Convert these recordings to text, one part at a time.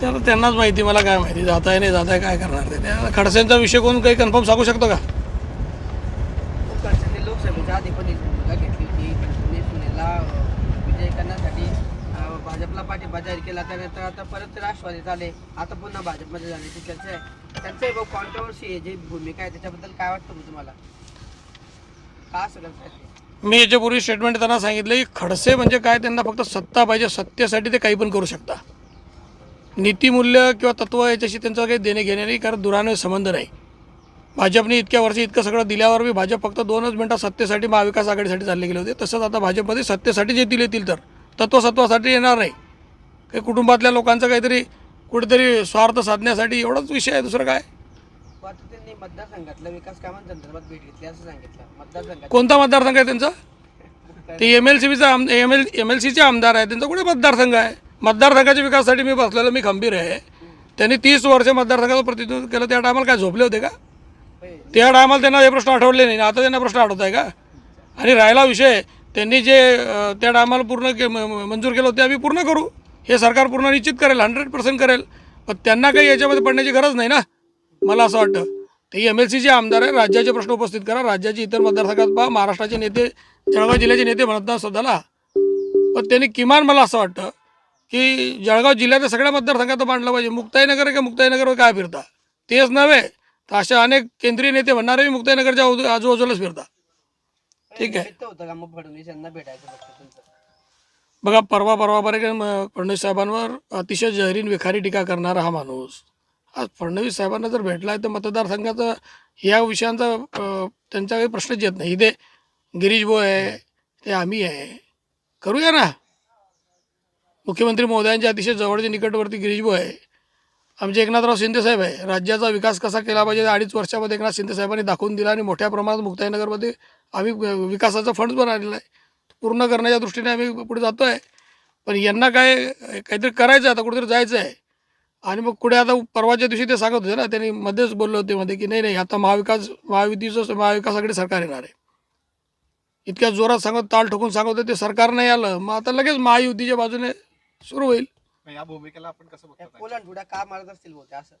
ते आता त्यांनाच माहिती मला काय माहिती जात आहे नाही जात आहे काय करणार ते? त्या खडसेंचा विषय कोण काही कन्फर्म सांगू शकतो का? खडसेंनी लोकसभेच्या आधी पण एक भूमिका घेतली होती त्यांनी सुनेला अं, विजय करण्यासाठी अं, भाजपला पाठिंबा जाहीर केला त्यानंतर आता परत ते राष्ट्रवादीत आले आता पुन्हा भाजपमध्ये जाण्याची चर्चा आहे त्यांचं एक कॉन्ट्रोवर्सी आहे जी भूमिका आहे त्याच्याबद्दल काय वाटतं तुम्हाला? का? मी याच्यापूर्वी स्टेटमेंट त्यांना सांगितलं की खडसे म्हणजे काय त्यांना फक्त सत्ता पाहिजे सत्तेसाठी ते काही पण करू शकता. नीतिमूल्य किंवा तत्व याच्याशी त्यांचं काही देणे घेणे नाही कारण दुराने संबंध नाही. भाजपने इतक्या वर्षी इतकं सगळं दिल्यावर बी भाजप फक्त दोनच मिनटात सत्तेसाठी महाविकास आघाडीसाठी चालले गेले होते. तसंच आता भाजपमध्ये सत्तेसाठी येतील येतील तर. तत्वसत्वासाठी येणार नाही. काही कुटुंबातल्या लोकांचं काहीतरी कुठेतरी स्वार्थ साधण्यासाठी एवढाच विषय आहे दुसरं काय? व आता त्यांनी मतदारसंघातल्या विकास कामांसंदर्भात भेट घेतली असं सांगितलं. मतदारसंघात कोणता मतदारसंघ आहे त्यांचा? ते एम एल सी बीचा आम एम एल एम एल सीचे आमदार आहे त्यांचा कुठे मतदारसंघ आहे? मतदारसंघाच्या विकासासाठी मी बसलेलो मी खंबीर आहे. त्यांनी तीस वर्ष मतदारसंघाचं प्रतिनिधित्व केलं. त्या टायमाला काय झोपले होते का? त्या टायमाला त्यांना हे प्रश्न आठवले नाही. आता त्यांना प्रश्न आठवत आहे का? आणि राहिला विषय त्यांनी जे त्या टायमाला पूर्ण के मंजूर केलं होतं ते आम्ही पूर्ण करू. हे सरकार पूर्ण निश्चित करेल हंड्रेड पर्सेंट करेल. पण त्यांना काही याच्यामध्ये पडण्याची गरज नाही ना मला असं वाटतं. ते एम एल सीचे आमदार आहे राज्याचे प्रश्न उपस्थित करा. राज्याचे इतर मतदारसंघात पहा महाराष्ट्राचे नेते जळगाव जिल्ह्याचे नेते म्हणत ना स्वतःला. पण त्यांनी किमान मला असं वाटतं की जळगाव जिल्ह्याच्या सगळ्या मतदारसंघात मांडलं पाहिजे. मुक्ताईनगर आहे का मुक्ताईनगरवर काय फिरता? तेच नव्हे तर अशा अनेक केंद्रीय नेते म्हणणारे मुक्ताईनगरच्या आजू- आजूबाजूलाच फिरता. ठीक आहे. बघा परवा परवापर्यंत म- फडणवीस साहेबांवर अतिशय जहरीन विखारी टीका करणारा हा माणूस. आज फडणवीस साहेबांना जर भेटला आहे तर मतदारसंघाचा ह्या विषयांचा त्यांचा काही प्रश्नच येत नाही. इथे गिरीश भाऊ आहे ते आम्ही आहे. करूया ना? मुख्यमंत्री महोदयांच्या अतिशय जवळचे निकटवर्ती गिरीश आहे. आमचे एकनाथराव शिंदे साहेब आहे. राज्याचा विकास कसा केला पाहिजे अडीच वर्षामध्ये एकनाथ शिंदे साहेबांनी दाखवून दिला आणि मोठ्या प्रमाणात मुक्ताईनगरमध्ये आम्ही विकासाचा फंड बनवलेला आहे. पूर्ण करण्याच्या दृष्टीने आम्ही पुढे जातो आहे पण यांना काय काहीतरी करायचं आहे आता कुठेतरी जायचं आहे आणि मग पुढे आता परवाच्या दिवशी ते सांगत होते ना त्यांनी मध्येच बोलले होते मध्ये की नाही नाही आता महाविकास महायुतीचं महाविकासाकडे सरकार येणार आहे. इतक्या जोरात सांगत ताल ठोकून सांगत होते ते सरकार नाही आलं. मग आता लगेच महायुतीच्या बाजूने सुरू होईल. या भूमिकेला आपण कसं बघतो कोलांडुड्या का मारत असतील असं.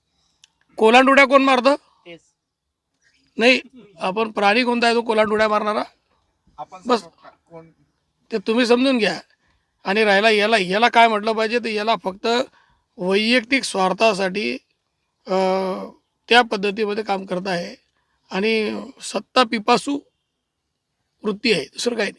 कोलांडुड्या कोण मारतं? तेच. नाही आपण प्राणी कोणता आहे तो कोलांडुड्या मारणारा? आपण बस. कोण? ते तुम्ही समजून घ्या. आणि राहिला याला याला काय म्हटलं पाहिजे तर याला फक्त वैयक्तिक स्वार्थासाठी अं, त्या पद्धतीमध्ये काम करत आहे. आणि सत्ता पिपासू वृत्ती आहे. दुसरं काही नाही.